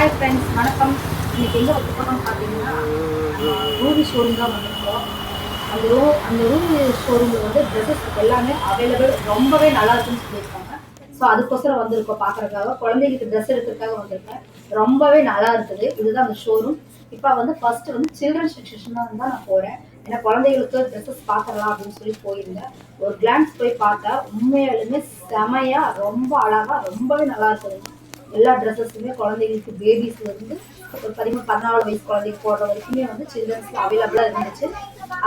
Hi friends வணக்கம். இன்னைக்கு எங்கே வச்சுருக்கோம்னு பார்த்தீங்கன்னா ரூபி ஷோரூம் தான் வந்திருக்கோம். அந்த ரூ அந்த ரூபி ஷோரூமில் வந்து ட்ரெஸ்ஸஸ் எல்லாமே அவைலபிள் ரொம்பவே நல்லா இருக்குன்னு சொல்லியிருக்காங்க. ஸோ அதுக்கோசரம் வந்திருக்கோம் பார்க்குறதுக்காக. குழந்தைங்களுக்கு ட்ரெஸ் எடுக்கிறதுக்காக வந்திருக்கேன். ரொம்பவே நல்லா இருக்குது. இதுதான் அந்த ஷோரூம் இப்போ வந்து ஃபர்ஸ்ட் வந்து சில்ட்ரன் செக்ஷன் தான் நான் போகிறேன் ஏன்னா குழந்தைகளுக்கு ட்ரெஸ்ஸஸ் பார்க்கலாம் அப்படின்னு சொல்லி போயிருந்தேன். ஒரு கிளான்ஸ் போய் பார்த்தா உண்மையாலுமே செமையாக ரொம்ப அழகா ரொம்பவே நல்லா இருக்குது. எல்லா ட்ரெஸ்ஸஸுமே குழந்தைங்களுக்கு பேபிஸ்ல இருந்து ஒரு பதிமூணு பதினாலு வயசு குழந்தைக்கு போடுற வரைக்குமே வந்து சில்ட்ரன்ஸ்ல அவைலபிளா இருந்துச்சு.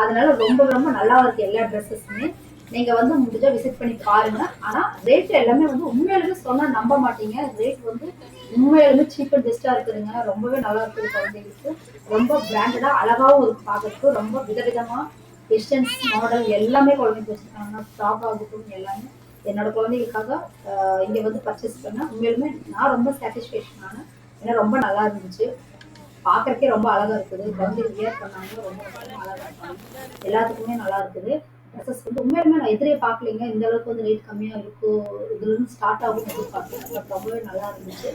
அதனால ரொம்ப ரொம்ப நல்லா இருக்கு எல்லா ட்ரெஸ்ஸஸுமே நீங்க வந்து முடிஞ்சா விசிட் பண்ணி பாருங்க. ஆனா ரேட் எல்லாமே வந்து உண்மையிலுமே சொன்னா நம்ப மாட்டீங்க. ரேட் வந்து உண்மையிலுமே சீப் அண்ட் பெஸ்டா இருக்குதுங்க. ரொம்பவே நல்லா இருக்குது குழந்தைங்களுக்கு ரொம்ப பிராண்டடா அழகாவும் இருக்கு பார்க்குறதுக்கு. ரொம்ப விதவிதமா டிஸ்டன்ஸ் மாடல் எல்லாமே குழந்தைங்க வச்சிருக்காங்க. டாப் ஆகட்டும் எல்லாமே. என்னோட குழந்தைகளுக்காக இங்கே இங்க வந்து பர்ச்சேஸ் பண்ணேன் உண்மையிலுமே நான் ரொம்ப சாட்டிஸ்ஃபேக்ஷன் ஆனேன். ஏன்னா ரொம்ப நல்லா இருந்துச்சு. பார்க்கறதுக்கே ரொம்ப அழகா இருக்குது. குழந்தைங்க வியர் பண்ணாங்க. ரொம்ப அழகாக அழகா இருக்காங்க எல்லாத்துக்குமே நல்லா இருக்குது. ட்ரெஸ்ஸஸ் வந்து உண்மையிலுமே நான் எதிரே பார்க்கலைங்க. இந்த அளவுக்கு வந்து ரேட் கம்மியா இருக்கும் இதுல இருந்து ஸ்டார்ட் ஆகும் எதிர்பார்க்கல. பட் ரொம்பவே நல்லா இருந்துச்சு.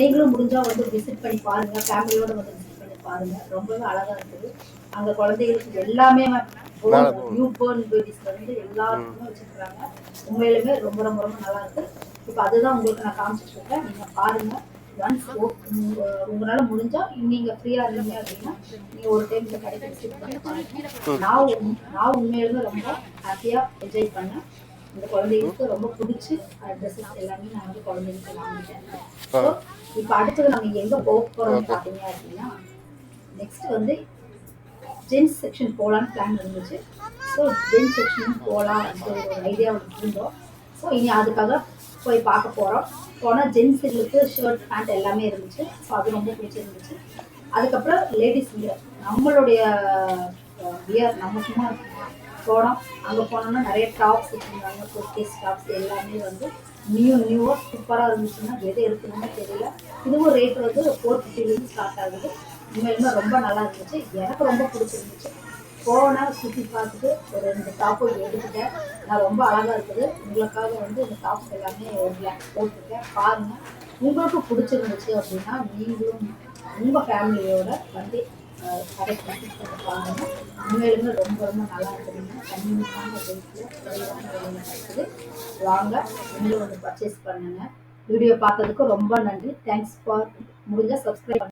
நீங்களும் முடிஞ்சா வந்து விசிட் பண்ணி பாருங்க. ஃபேமிலியோட வந்து விசிட் பண்ணி பாருங்க. ரொம்பவே அழகா இருக்குது. அங்க குழந்தைகளுக்கு எல்லாமே நியூ போர்ன் இருந்து எல்லாருக்குமே வச்சிருக்காங்க உண்மையிலுமே ரொம்ப ரொம்ப ரொம்ப நல்லா இருக்கு. இப்போ அதுதான் உங்களுக்கு நான் காமிச்சிட்டு இருக்கேன். நீங்க பாருங்க. ஒன்ஸ் உங்களால முடிஞ்சா நீங்க ஃப்ரீயா இருந்தீங்க அப்படின்னா நீங்க ஒரு டைம் இந்த கடைக்கு விசிட் பண்ணி பாருங்க. நான் நான் உண்மையிலுமே ரொம்ப ஹாப்பியா என்ஜாய் பண்ணேன். இந்த குழந்தைகளுக்கு ரொம்ப பிடிச்சி ட்ரெஸ்ஸஸ் எல்லாமே நான் வந்து குழந்தைகளுக்கு வாங்கிட்டேன் ஸோ இப்போ அடுத்தது நம்ம எங்க போக போறோம்னு பார்த்தீங்க அப்படின்னா நெக்ஸ்ட் வந்து ஜென்ஸ் செக்ஷன் போகலான்னு பிளான் இருந்துச்சு. ஸோ ஜென்ஸ் செக்ஷன் போகலாம் அப்படின்ற ஒரு ஐடியா இருந்தோம். ஸோ இனி அதுக்காக போய் பார்க்க போகிறோம் போனால் ஜென்ஸுகளுக்கு ஷர்ட் பேண்ட் எல்லாமே இருந்துச்சு. ஸோ அது ரொம்ப பிடிச்சிருந்துச்சு. அதுக்கப்புறம் லேடிஸ் வியர் நம்மளுடைய வியர் நம்ம சும்மா போனோம். அங்கே போனோம்னா நிறைய டாப்ஸ் வச்சுருந்தாங்க. குர்த்திஸ் டாப்ஸ் எல்லாமே வந்து நியூ நியூவாக சூப்பராக இருந்துச்சுன்னா எது எடுக்கணும்னு தெரியல. இதுவும் ரேட் வந்து ஃபோர் ஃபிஃப்டிலேருந்து ஸ்டார்ட் ஆகுது. உண்மையிலுமே ரொம்ப நல்லா இருந்துச்சு. எனக்கு ரொம்ப பிடிச்சிருந்துச்சு. போனால் சுற்றி பார்த்துட்டு ஒரு ரெண்டு டாப்பு எடுத்துட்டேன். நான் ரொம்ப அழகாக இருக்குது. உங்களுக்காக வந்து இந்த டாப்ஸ் எல்லாமே ஒரு பிளாக் போட்டிருக்கேன். பாருங்கள் உங்களுக்கு பிடிச்சிருந்துச்சு அப்படின்னா நீங்களும் உங்கள் ஃபேமிலியோட வந்து கடைக்கு விசிட் பண்ணி பாருங்க. உண்மையிலுமே ரொம்ப ரொம்ப நல்லா இருக்குதுங்க. கன்வீனியன்டான ரேட்டில் குறைவான விலையில கிடைக்குது வாங்க நீங்களும் வந்து பர்ச்சேஸ் பண்ணுங்க. வீடியோ பார்த்ததுக்கு ரொம்ப நன்றி. தேங்க்ஸ் ஃபார் முடிஞ்சால் சப்ஸ்கிரைப்